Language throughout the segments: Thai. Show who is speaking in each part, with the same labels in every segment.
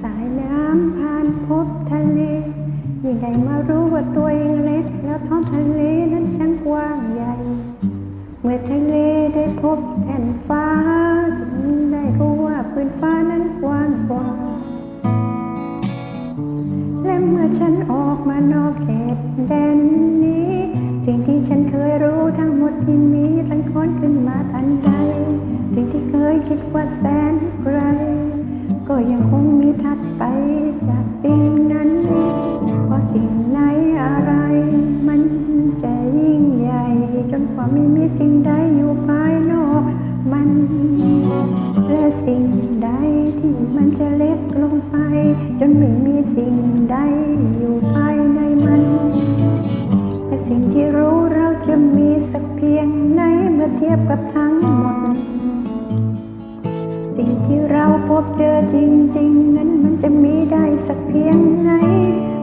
Speaker 1: สายน้ำผ่านพบทะเลยิ่งได้มารู้ว่าตัวเองเล็ก แล้วท้องทะเลนั้นช่างกว้างใหญ่ เมื่อทะเลได้พบแผ่นฟ้าจึงได้รู้ว่าพื้นฟ้านั้นกว้างกว่าและเมื่อฉันออกมานอกเขตแดนนี้ สิ่งที่ฉันเคยรู้ทั้งหมดที่มีทันค้นขึ้นมาทันใดสิ่งที่เคยคิดว่าแส สิ่งใดที่มันจะเล็กลงไป จนไม่มีสิ่งใดอยู่ภายในมันและสิ่งที่รู้เราจะมีสักเพียงไหนเมื่อเทียบกับทั้งหมด สิ่งที่เราพบเจอจริง ๆ นั้นมันจะมีได้สักเพียงไหน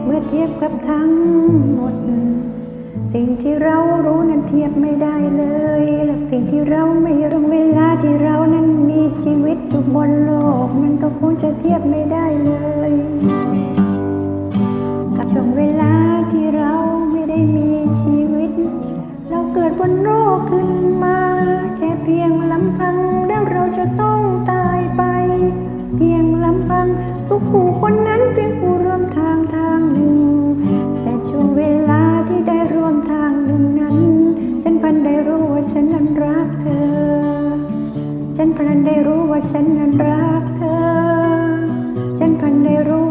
Speaker 1: เมื่อเทียบกับทั้งหมด สิ่งที่เรารู้นั้นเทียบไม่ได้เลยและสิ่งที่เราไม่รู้เวลาที่เรานั้น ชีวิตอยู่บนโลก มันก็คงจะเทียบไม่ได้เลย กับช่วงเวลาที่เราไม่ได้มีชีวิต เราเกิดบนโลกขึ้นมา แค่เพียงลำพังแล้วเราจะต้องตายไป เพียงลำพังทุกผู้คน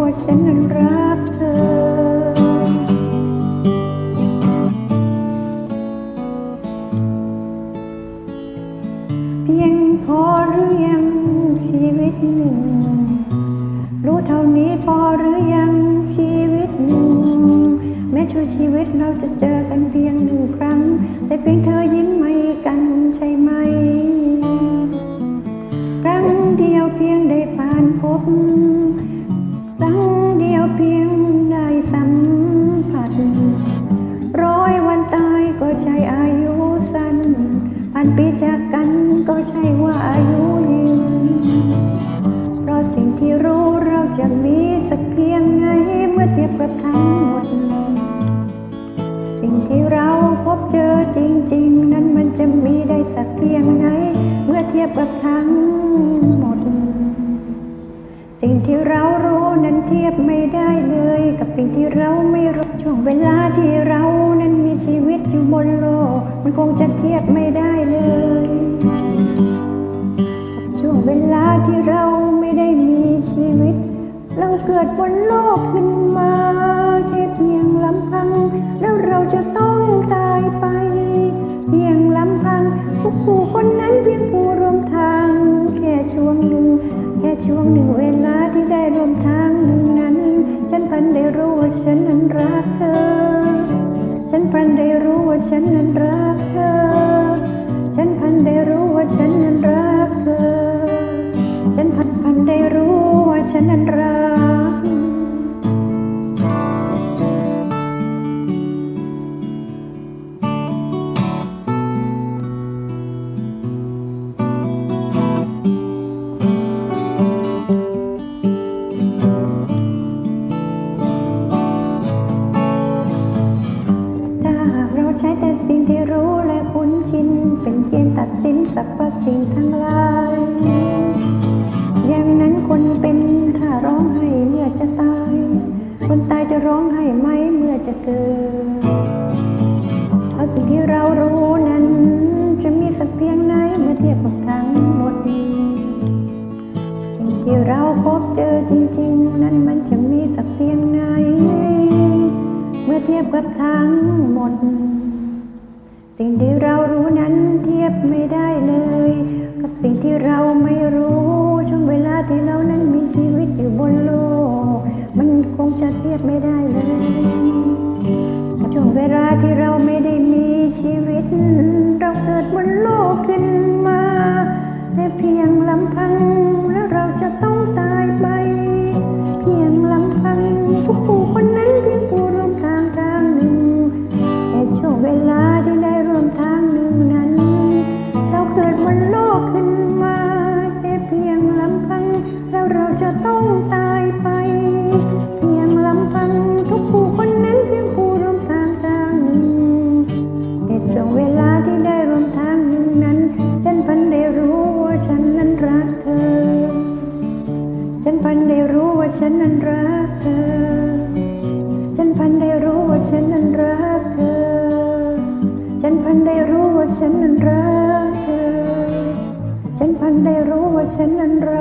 Speaker 1: ว่าฉันนั้นรักเธอเพียงพอหรือยังชีวิตหนึ่ง รู้เท่านี้พอหรือยังชีวิตหนึ่ง แม้ช่วชีวิตเราจะเจอกันเพียงหนึ่งครั้ง แต่เพียงเธอยิ้มให้กันใช่ไหม ครั้งเดียวเพียงได้ผ่านพบ อายุยืนเพราะสิ่งที่รู้เราจะมีสักเพียงไหนเมื่อเทียบกับทั้งหมด สิ่งที่เราพบเจอจริง ๆ นั้นมันจะมีได้สักเพียงไหนเมื่อเทียบกับทั้งหมด สิ่งที่เรารู้นั้นเทียบไม่ได้เลย กับสิ่งที่เราไม่รู้ช่วงเวลาที่เรานั้นมีชีวิตอยู่บนโลก มันคงจะเทียบไม่ได้เลย เวลาที่เราไม่ได้มีชีวิต เราเกิดบนโลกขึ้นมาแค่เพียงลำพัง แล้วเราจะต้องตายไป เพียงลำพังทุกผู้คนนั้นเพียงผู้ร่วมทาง แค่ช่วงหนึ่ง แค่ช่วงหนึ่งเวลาที่ได้ร่วมทางหนึ่งนั้น ฉันพันได้รู้ว่าฉันนั้นรักเธอ ฉันพันได้รู้ว่าฉันนั้นรักเธอ ฉันนั้นรัก ถ้าหากเราใช้แต่สิ่งที่รู้และคุ้นชิน เป็นเกณฑ์ตัดสินสรรพสิ่งทั้งหลาย ร้องไห้ไหมเมื่อจะเกิดเพราะสิ่งที่เรารู้นั้น จะมีสักเพียงไหนเมื่อเทียบกับทั้งหมด สิ่งที่เราพบเจอจริง ๆ นั้นมันจะมีสักเพียงไหน เมื่อเทียบกับทั้งหมด สิ่งที่เรารู้นั้นเทียบไม่ได้เลย กับสิ่งที่เราไม่รู้ช่วงเวลาที่เรานั้นมีชีวิตอยู่บนโลก จะเทียบไม่ได้เลยกับช่วงเวลาที่เราไม่ได้มีชีวิต เราเกิดบนโลกขึ้นมา แต่เพียงลำพัง ฉันนั้นรักเธอ ฉันพันได้รู้ว่าฉันนั้นรักเธอ ฉันพันได้รู้ว่าฉันนั้นรักเธอ ฉันพันได้รู้ว่าฉันนั้นรัก